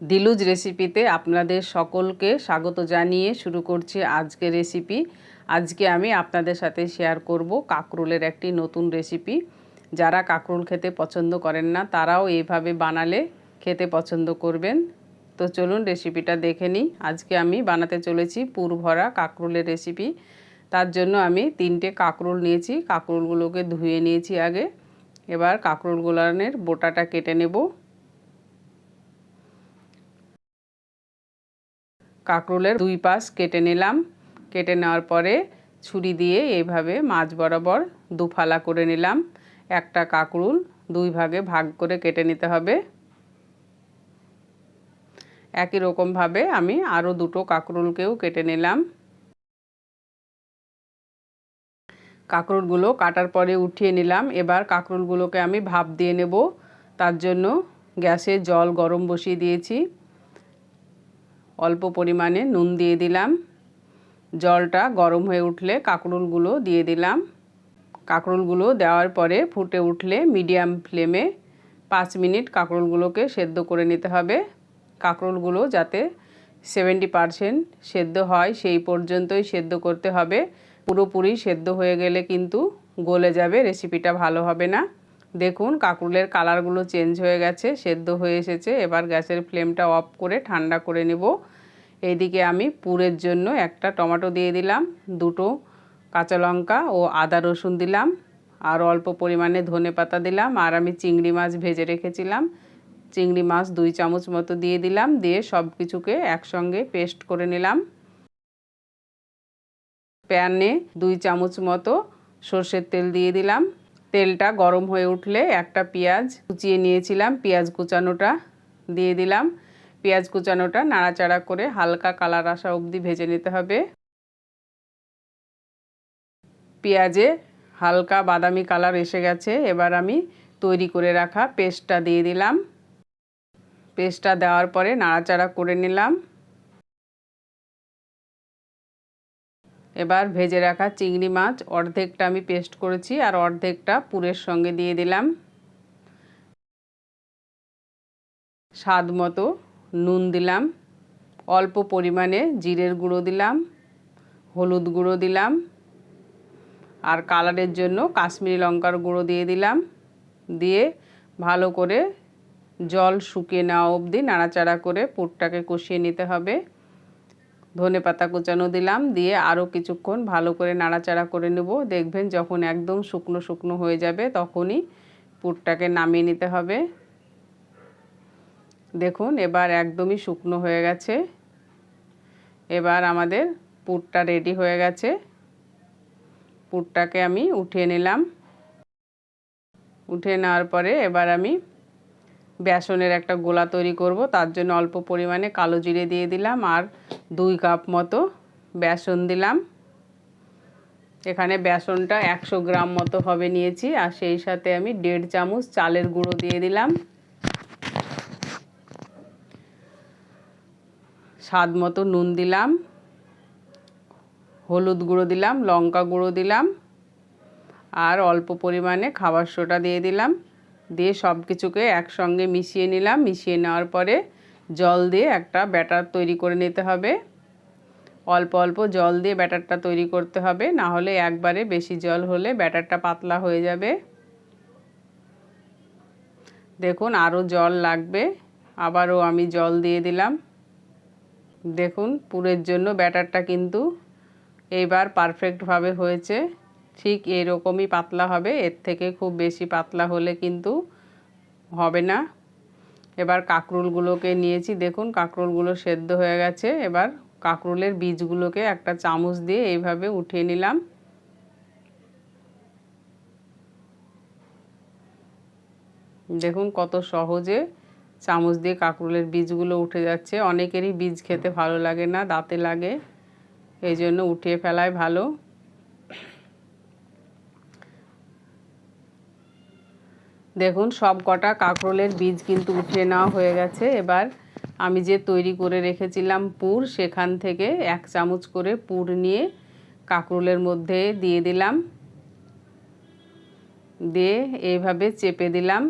দিলুজ রেসিপিতে আপনাদের সকলকে স্বাগত জানিয়ে শুরু করছি আজকে রেসিপি। আজকে আমি আপনাদের সাথে শেয়ার করব কাকরুলের একটি নতুন রেসিপি যারা কাকরুল খেতে পছন্দ করেন না, তারাও এইভাবে বানালে খেতে পছন্দ করবেন। তো চলুন রেসিপিটা দেখে নিই। আজকে আমি বানাতে চলেছি পুর ভরা কাকরুলের রেসিপি তার জন্য আমি তিনটে কাকরুল নিয়েছি। কাকরুলগুলোকে ধুয়ে নিয়েছি আগে। এবার কাকরুলগুলানের বোটাটা কেটে নেব। কাঁকরোলের দুই পাশ কেটে নিলাম। কেটে নেওয়ার পরে ছুরি দিয়ে এইভাবে মাছ বরাবর দুফালা করে নিলাম। একটা কাঁকরুল দুই ভাগে ভাগ করে কেটে নিতে হবে। একই রকমভাবে আমি আরও দুটো কাঁকরুলকেও কেটে নিলাম। কাঁকরুলগুলো কাটার পরে উঠিয়ে নিলাম। এবার কাঁকরুলগুলোকে আমি ভাপ দিয়ে নেব। তার জন্য গ্যাসে জল গরম বসিয়ে দিয়েছি। অল্প পরিমাণে নুন দিয়ে দিলাম। জলটা গরম হয়ে উঠলে কাঁকরুলগুলো দিয়ে দিলাম। কাঁকরুলগুলো দেওয়ার পরে ফুটে উঠলে মিডিয়াম ফ্লেমে পাঁচ মিনিট কাঁকরুলগুলোকে সেদ্ধ করে নিতে হবে। কাঁকরুলগুলো যাতে সেভেন্টি পারসেন্ট সেদ্ধ হয়, সেই পর্যন্তই সেদ্ধ করতে হবে। পুরোপুরি সেদ্ধ হয়ে গেলে কিন্তু গলে যাবে, রেসিপিটা ভালো হবে না। দেখুন কাঁকরুলের কালারগুলো চেঞ্জ হয়ে গেছে, সেদ্ধ হয়ে এসেছে। এবার গ্যাসের ফ্লেমটা অফ করে ঠান্ডা করে নেব। এইদিকে আমি পুরের জন্য একটা টমেটো দিয়ে দিলাম, দুটো কাঁচা লঙ্কা ও আদা রসুন দিলাম, আর অল্প পরিমাণে ধনে পাতা দিলাম, আর আমি চিংড়ি মাছ ভেজে রেখেছিলাম। চিংড়ি মাছ দুই চামচ মতো দিয়ে দিলাম, দিয়ে সব কিছুকে একসঙ্গে পেস্ট করে নিলাম। প্যানে দুই চামচ মতো সর্ষের তেল দিয়ে দিলাম। তেলটা গরম হয়ে উঠলে একটা পেঁয়াজ কুচিয়ে নিয়েছিলাম, পেঁয়াজ কুচানোটা দিয়ে দিলাম। পেঁয়াজ কুচানোটা নাড়াচাড়া করে হালকা কালার আসা অবধি ভেজে নিতে হবে। পেঁয়াজে হালকা বাদামি কালার এসে গেছে, এবার আমি তৈরি করে রাখা পেস্টটা দিয়ে দিলাম। পেস্টটা দেওয়ার পরে নাড়াচাড়া করে নিলাম। এবার ভেজে রাখা চিংড়ি মাছ, অর্ধেকটা আমি পেস্ট করেছি আর অর্ধেকটা পুরের সঙ্গে দিয়ে দিলাম। স্বাদ মতো নুন দিলাম, অল্প পরিমাণে জিরের গুঁড়ো দিলাম, হলুদ গুঁড়ো দিলাম, আর কালারের জন্য কাশ্মীরি লঙ্কার গুঁড়ো দিয়ে দিলাম। দিয়ে ভালো করে জল শুকিয়ে নেওয়া অবধি নাড়াচাড়া করে পুরটাকে কষিয়ে নিতে হবে। ধনে পাতা কুচানো দিলাম, দিয়ে আরও কিছুক্ষণ ভালো করে নাড়াচাড়া করে নেব। দেখবেন যখন একদম শুকনো শুকনো হয়ে যাবে, তখনই পুরটাকে নামিয়ে নিতে হবে। দেখুন, এবার একদমই শুকনো হয়ে গেছে। এবার আমাদের পুরটা রেডি হয়ে গেছে। পুরটাকে আমি উঠিয়ে নিলাম। উঠে নেওয়ার পরে এবার আমি বেসনের একটা গোলা তৈরি করব। তার জন্য অল্প পরিমাণে কালো জিরে দিয়ে দিলাম। আর দুই কাপ মতো বেসন দিলাম। এখানে বেসনটা একশো গ্রাম মতো হবে নিয়েছি, আর সেই সাথে আমি দেড় চামচ চালের গুঁড়ো দিয়ে দিলাম। স্বাদ মতো নুন দিলাম, হলুদ গুঁড়ো দিলাম, লঙ্কা গুঁড়ো দিলাম, আর অল্প পরিমাণে খাবার সোটা দিয়ে দিলাম। দিয়ে সব কিছুকে একসঙ্গে মিশিয়ে নিলাম, মিশিয়ে নেওয়ার পরে জল দিয়ে একটা ব্যাটার তৈরি করে নিতে হবে। অল্প অল্প জল দিয়ে ব্যাটারটা তৈরি করতে হবে। না হলে একবারে বেশি জল হলে ব্যাটারটা পাতলা হয়ে যাবে। দেখুন আরও জল লাগবে। আবারও আমি জল দিয়ে দিলাম। দেখুন, পুরের জন্য ব্যাটারটা কিন্তু এইবার পারফেক্টভাবে হয়েছে। ঠিক এরকমই পাতলা হবে। এর থেকে খুব বেশি পাতলা হলে কিন্তু হবে না। এবার কাঁকরুলগুলোকে নিয়েছি। দেখুন, কাঁকরুলগুলো সেদ্ধ হয়ে গেছে। এবার কাঁকরুলের বীজগুলোকে একটা চামচ দিয়ে এইভাবে উঠিয়ে নিলাম। দেখুন, কত সহজে চামচ দিয়ে কাঁকরুলের বীজগুলো উঠে যাচ্ছে। অনেকেরই বীজ খেতে ভালো লাগে না, দাঁতে লাগে। এই জন্য উঠিয়ে ফেলায় ভালো। দেখুন, সব কটা কাঁকরোলের বীজ কিন্তু উঠিয়ে নেওয়া হয়ে গেছে। এবার আমি যে তৈরি করে রেখেছিলাম পুর, সেখান থেকে এক চামচ করে পুর নিয়ে কাঁকরোলের মধ্যে দিয়ে দিলাম। দিয়ে এইভাবে চেপে দিলাম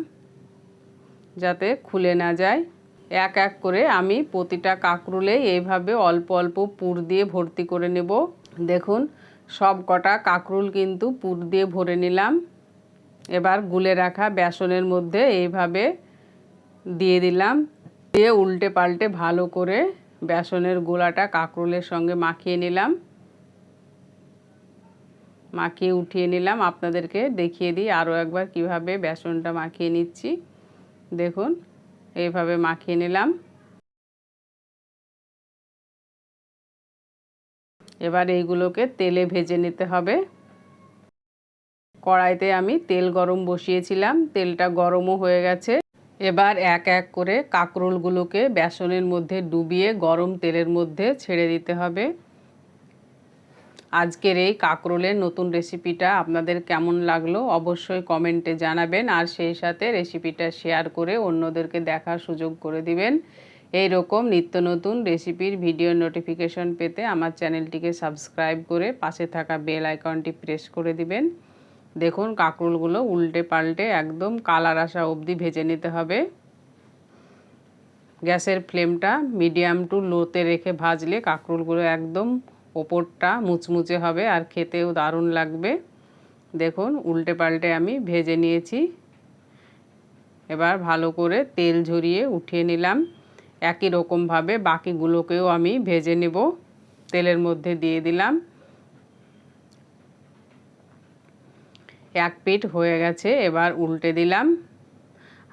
যাতে খুলে না যায়। এক এক করে আমি প্রতিটা কাঁকরুলে এইভাবে অল্প অল্প পুর দিয়ে ভর্তি করে নেব। দেখুন, সব কটা কাঁকরুল কিন্তু পুর দিয়ে ভরে নিলাম। এবার গুলে রাখা বেসনের মধ্যে এইভাবে দিয়ে দিলাম। দিয়ে উল্টে পাল্টে ভালো করে বেসনের গোলাটা কাঁকরোলের সঙ্গে মাখিয়ে নিলাম। মাখিয়ে উঠিয়ে নিলাম। আপনাদেরকে দেখিয়ে দিই আরও একবার কীভাবে বেসনটা মাখিয়ে নিচ্ছি। দেখুন, এইভাবে মাখিয়ে নিলাম। এবার এইগুলোকে তেলে ভেজে নিতে হবে। কড়াইতে আমি তেল গরম বসিয়েছিলাম, তেলটা গরমও হয়ে গেছে। এবার এক এক করে কাঁকরোলগুলোকে বেসনের মধ্যে ডুবিয়ে গরম তেলের মধ্যে ছেড়ে দিতে হবে। আজকের এই কাঁকরোলের নতুন রেসিপিটা আপনাদের কেমন লাগল অবশ্যই কমেন্টে জানাবেন, আর সেই সাথে রেসিপিটা শেয়ার করে অন্যদেরকে দেখার সুযোগ করে দিবেন। এই রকম নিত্য নতুন রেসিপির ভিডিও নোটিফিকেশন পেতে আমার চ্যানেলটিকে সাবস্ক্রাইব করে পাশে থাকা বেল আইকনটি প্রেস করে দিবেন। দেখুন কাঁকরোলগুলো উল্টে পাল্টে একদম কালার আসা অবধি ভেজে নিতে হবে। গ্যাসের ফ্লেমটা মিডিয়াম টু লোতে রেখে ভাজলে কাঁকরোলগুলো একদম ওপরটা মুচমুচে হবে আর খেতেও দারুণ লাগবে। দেখুন উল্টে পাল্টে আমি ভেজে নিয়েছি। এবার ভালো করে তেল ঝরিয়ে উঠিয়ে নিলাম। একই রকমভাবে বাকিগুলোকেও আমি ভেজে নেব। তেলের মধ্যে দিয়ে দিলাম। এক পিঠ হয়ে গেছে, এবার উল্টে দিলাম।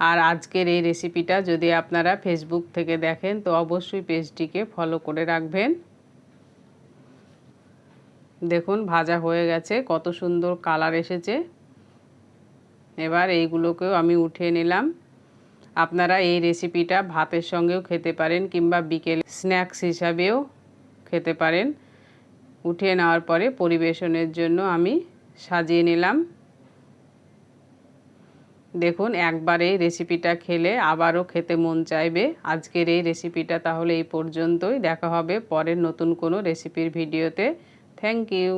আর আজকের এই রেসিপিটা যদি আপনারা ফেসবুক থেকে দেখেন, তো অবশ্যই পেজটিকে ফলো করে রাখবেন। দেখুন, ভাজা হয়ে গেছে, কত সুন্দর কালার এসেছে। এবার এইগুলোকেও আমি উঠিয়ে নিলাম। আপনারা এই রেসিপিটা ভাতের সঙ্গেও খেতে পারেন, কিংবা বিকেল স্ন্যাক্স হিসাবেও খেতে পারেন। উঠিয়ে নেওয়ার পরে পরিবেশনের জন্য আমি সাজিয়ে নিলাম। দেখুন, একবার এই রেসিপিটা খেলে আবারও খেতে মন চাইবে। আজকের এই রেসিপিটা তাহলে এই পর্যন্তই। দেখা হবে পরের নতুন কোনো রেসিপির ভিডিওতে থ্যাংক ইউ